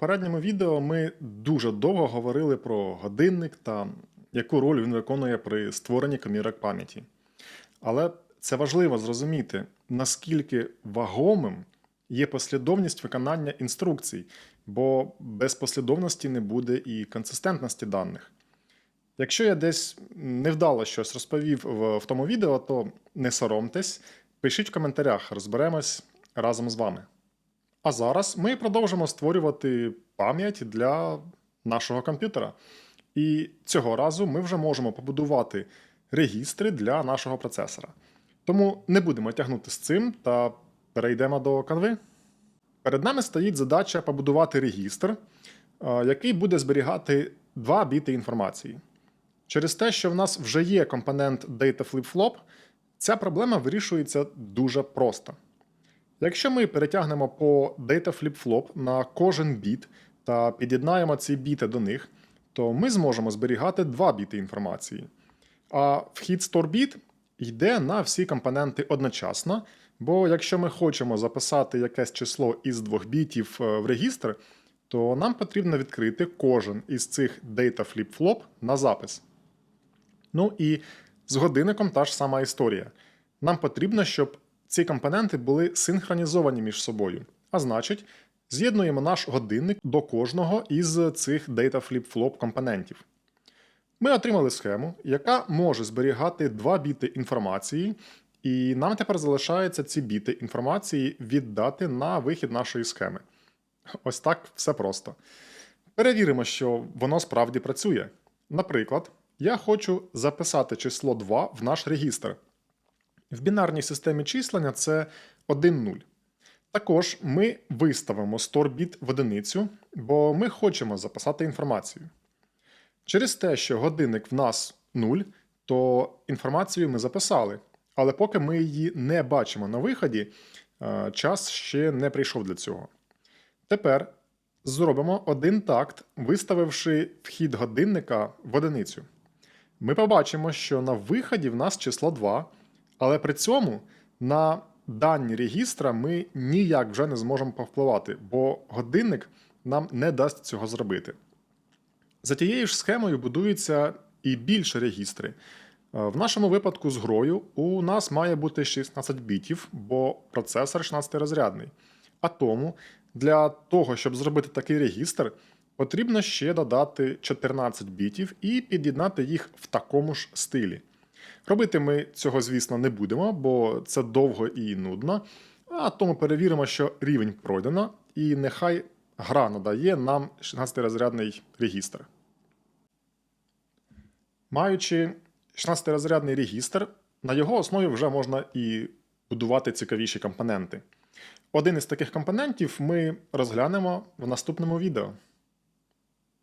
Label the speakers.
Speaker 1: попередньому відео ми дуже довго говорили про годинник та яку роль він виконує при створенні комірок пам'яті. Але це важливо зрозуміти, наскільки вагомим є послідовність виконання інструкцій, бо без послідовності не буде і консистентності даних. Якщо я десь невдало щось розповів в, в тому відео, то не соромтесь, пишіть в коментарях, розберемось разом з вами. А зараз ми продовжимо створювати пам'ять для нашого комп'ютера. І цього разу ми вже можемо побудувати регістри для нашого процесора. Тому не будемо тягнути з цим та перейдемо до канви. Перед нами стоїть задача побудувати регістр, е, який буде зберігати 2 біти інформації. Через те, що в нас вже є компонент Data Flip-Flop, ця проблема вирішується дуже просто. Якщо ми перетягнемо по Data Flip-Flop на кожен біт та під'єднаємо ці біти до них, то ми зможемо зберігати 2 біти інформації. А вхід StoreBit йде на всі компоненти одночасно, бо якщо ми хочемо записати якесь число із двох бітів е, в регістр, то нам потрібно відкрити кожен із цих Data Flip-Flop на запис. Ну і з годинником та ж сама історія. Нам потрібно, щоб ці компоненти були синхронізовані між собою. А значить, з'єднуємо наш годинник до кожного із цих Data Flip-Flop компонентів. Ми отримали схему, яка може зберігати два біти інформації, і нам тепер залишається ці біти інформації віддати на вихід нашої схеми. Ось так все просто. Перевіримо, що воно справді працює. Наприклад, я хочу записати число 2 в наш регістр. В бінарній системі числення це 1-0. Також ми виставимо StoreBit в одиницю, бо ми хочемо записати інформацію. Через те, що годинник в нас 0, то інформацію ми записали, але поки ми її не бачимо на виході, е, час ще не прийшов для цього. Тепер зробимо один такт, виставивши вхід годинника в одиницю. Ми побачимо, що на виході в нас число 2, але при цьому на дані регістра ми ніяк вже не зможемо повпливати, бо годинник нам не дасть цього зробити. За тією ж схемою будуються і більше регістри. Е, В нашому випадку з грою у нас має бути 16 бітів, бо процесор 16-розрядний. А тому для того, щоб зробити такий регістр, потрібно ще додати 14 бітів і під'єднати їх в такому ж стилі. Робити ми цього, звісно, не будемо, бо це довго і нудно. А тому перевіримо, що рівень пройдено, і нехай гра надає нам 16-розрядний регістр. Маючи 16-розрядний регістр, на його основі вже можна і будувати цікавіші компоненти. Один із таких компонентів ми розглянемо в наступному відео.